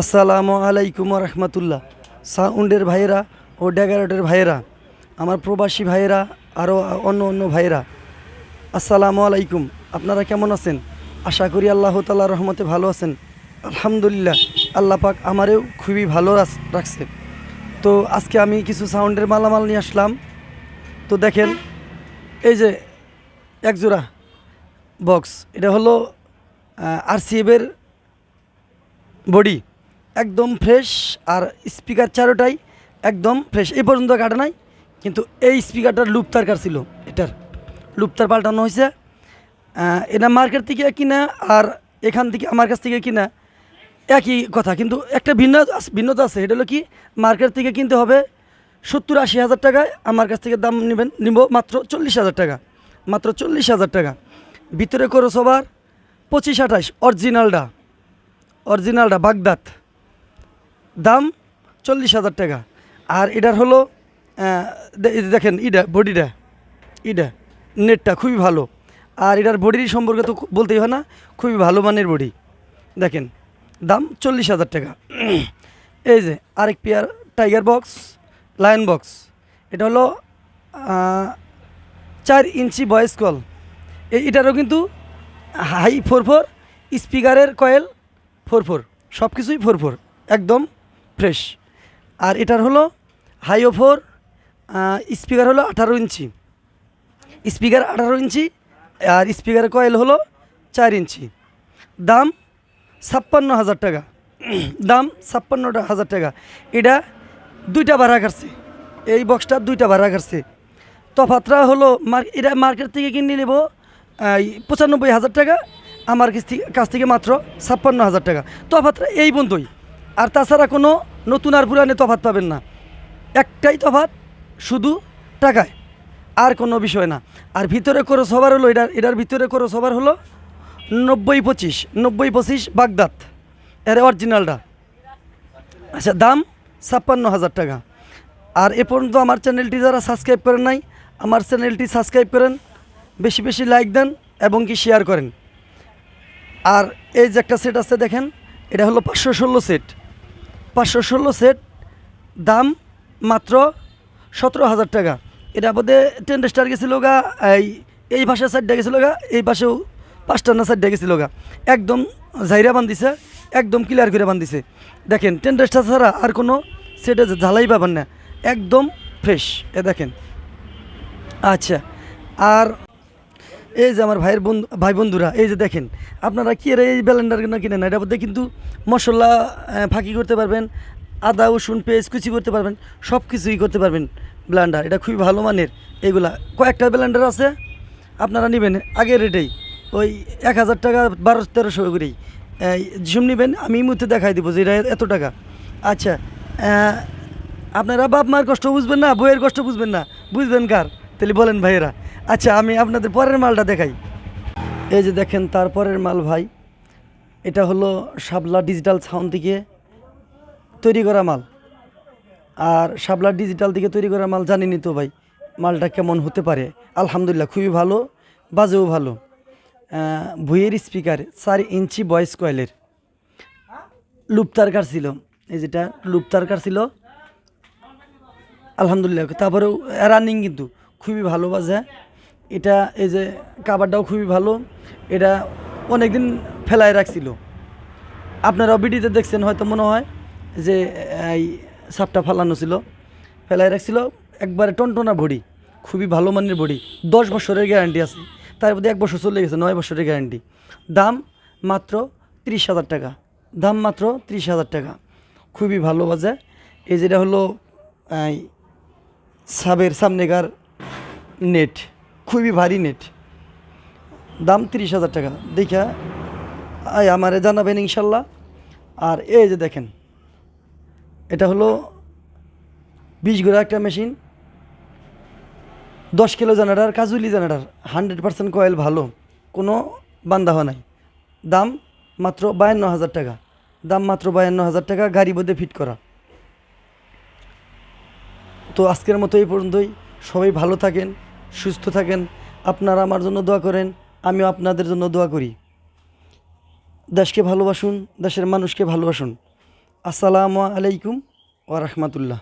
আসসালামু আলাইকুম রহমতুল্লাহ। সাউন্ডের ভাইয়েরা ও ড্যাগারটের ভাইয়েরা, আমার প্রবাসী ভাইয়েরা আরও অন্য অন্য ভাইয়েরা, আসসালামু আলাইকুম। আপনারা কেমন আছেন? আশা করি আল্লাহ তাল্লাহ রহমতে ভালো আছেন। আলহামদুলিল্লাহ, আল্লাহ পাক আমারেও খুবই ভালো রাখছে। তো আজকে আমি কিছু সাউন্ডের মালামাল নিয়ে আসলাম। তো দেখেন, এই যে একজোড়া বক্স, এটা হলো আরসিএফের বডি। একদম ফ্রেশ আর স্পিকার চারোটাই একদম ফ্রেশ এই পর্যন্ত কাটা নাই, কিন্তু এই স্পিকারটার লুপ তার ছিল, এটার। লুপ তার পাল্টানো হয়েছে। এটা মার্কেট থেকে কিনা আর এখান থেকে আমার কাছ থেকে কিনা, একই কথা। কিন্তু একটা ভিন্ন ভিন্নতা আছে, এটা হলো কি মার্কেট থেকে কিনতে হবে সত্তর আশি হাজার টাকায় আমার কাছ থেকে দাম নেবেন, নিব মাত্র চল্লিশ হাজার টাকা, মাত্র চল্লিশ হাজার টাকা। ভিতরে করো সবার পঁচিশ আঠাশ অরিজিনালটা অরিজিনালটা বাগদাদ। দাম চল্লিশ হাজার টাকা। আর এটার হলো দেখেন, ইডা, বডিটা, ইডা, নেটটা খুবই ভালো। আর এটার বডির সম্পর্কে তো বলতেই হয় না, খুবই ভালো মানের বডি। দেখেন, দাম চল্লিশ হাজার টাকা। এই যে আরেক pair tiger box, lion box. এটা হলো চার ইঞ্চি ভয়েস কল। এটারও কিন্তু হাই ফোর ফোর, স্পিকারের কয়েল ফোর ফোর সব কিছুই ফোর ফোর, একদম ফ্রেশ আর এটার হলো হাই ফোর স্পিকার হলো আঠারো ইঞ্চি। স্পিকার আঠারো ইঞ্চি আর স্পিকার কয়েল হলো চার ইঞ্চি। দাম ছাপ্পান্ন হাজার টাকা। দাম ছাপ্পান্ন হাজার টাকা। এটা দুইটা ভাড়া কাটছে এই বক্সটা দুইটা ভাড়া কাটছে তফাতটা হলো এটা মার্কেট থেকে কিনে নেব পঁচানব্বই হাজার টাকা। আমার কাছ থেকে মাত্র ছাপ্পান্ন হাজার টাকা। তফাতটা এই বন্ধুই আর তাছাড়া কোনো নতুন আর পুরানে তফাত পাবেন না। একটাই তফাত শুধু টাকায়, আর কোনো বিষয় না। আর ভিতরে খরচ হবার হলো, এটার এটার ভিতরে খরচ হবার হলো নব্বই পঁচিশ নব্বই পঁচিশ বাগদাদ, এর অরিজিনালটা আচ্ছা দাম ছাপ্পান্ন হাজার টাকা। আর এ পর্যন্ত আমার চ্যানেলটি যারা সাবস্ক্রাইব করেন নাই, আমার চ্যানেলটি সাবস্ক্রাইব করেন, বেশি বেশি লাইক দেন এবং কি শেয়ার করেন। আর এই যে একটা সেট আছে দেখেন, এটা হলো পাঁচশো ষোলো সেট পাঁচশো ষোলো সেট, দাম মাত্র সতেরো হাজার টাকা। এটা বোধে টেন স্টার গেছিল গা, এই এই ভাষার সাইডটা গেছিল গা, এই পাশেও পাঁচটা না সাইডটা গেছিল গা। একদম জাইরা বান্ধিছে, একদম ক্লিয়ার করে বান্ধিছে। দেখেন টেন স্টার ছাড়া আর কোনো সেটে ঝালাই পাবেন না, একদম ফ্রেশ এ দেখেন। আচ্ছা আর এই যে আমার ভাইয়ের বন্ধু ভাই বন্ধুরা, এই যে দেখেন, আপনারা কি এর এই ব্যালেন্ডার না কিনেন এটার মধ্যে কিন্তু মশলা ফাঁকি করতে পারবেন, আদা, রসুন পেঁয়াজ কুচি করতে পারবেন সব কিছুই করতে পারবেন ব্লেন্ডার। এটা খুবই ভালো মানের। এগুলা কয়েকটা ব্লেন্ডার আছে, আপনারা নেবেন আগের রেটেই, ওই এক হাজার টাকা বারো, তেরোশো করেই। ঝুম নেবেন, আমি মুহূর্তে দেখাই দিব যে এটা এত টাকা। আচ্ছা আপনারা বাপ মার কষ্ট বুঝবেন না বইয়ের কষ্ট বুঝবেন না। বুঝবেন কার? তাহলে বলেন ভাইয়েরা আচ্ছা আমি আপনাদের পরের মালটা দেখাই। এই যে দেখেন তারপরের মাল ভাই এটা হলো শাবলা ডিজিটাল সাউন্ড থেকে তৈরি করা মাল। আর শাবলা ডিজিটাল থেকে তৈরি করা মাল জানিনি তো ভাই মালটা কেমন হতে পারে? আলহামদুলিল্লাহ খুবই ভালো বাজেও ভালো। আহ, ভুইয়ের স্পিকার চার ইঞ্চি ভয়েস কয়েলের। লুপতার কার ছিল? এই যেটা লুপতার কার ছিল? আলহামদুলিল্লাহ তারপরেও রানিং কিন্তু। খুবই ভালো বাজে। এটা এই যে কাবারটাও খুবই ভালো। এটা অনেক দিন ফেলায় রাখছিল। আপনারাও ভিডিওতে দেখছেন হয়তো মনে হয় যে, এই সাপটা ফালানো ছিল। ফেলায় রাখছিল। একবারে টনটনা বডি। খুবই ভালো মানের বডি। দশ বছরের গ্যারান্টি আছে। তার মধ্যে এক বছর চলে গেছে, নয় বছরের গ্যারান্টি। দাম মাত্র ত্রিশ হাজার টাকা। দাম মাত্র ত্রিশ হাজার টাকা। খুবই ভালো বাজে। এই যেটা হলো সাবের সামনেকার নেট খুবই ভারী নেট দাম তিরিশ হাজার টাকা। দেখা আয় আমারে জানাবেন ইনশাল্লাহ। আর এই যে দেখেন, এটা হলো বিশ গোড়া একটা মেশিন দশ কিলো জেনারেটার কাজুলি জেনারেটার হান্ড্রেড পার্সেন্ট কয়েল ভালো। কোনো বান্ধা হওয়া নাই। দাম মাত্র বায়ান্ন হাজার টাকা। দাম মাত্র বায়ান্ন হাজার টাকা গাড়ি বোধে ফিট করা। তো আজকের মতো এই পর্যন্তই। সবাই ভালো থাকেন। সুস্থ থাকেন। আপনারা আমার জন্য দোয়া করেন, আমিও আপনাদের জন্য দোয়া করি। দেশকে ভালোবাসুন, দেশের মানুষকে ভালোবাসুন। আসসালামু আলাইকুম ওয়া রাহমাতুল্লাহ।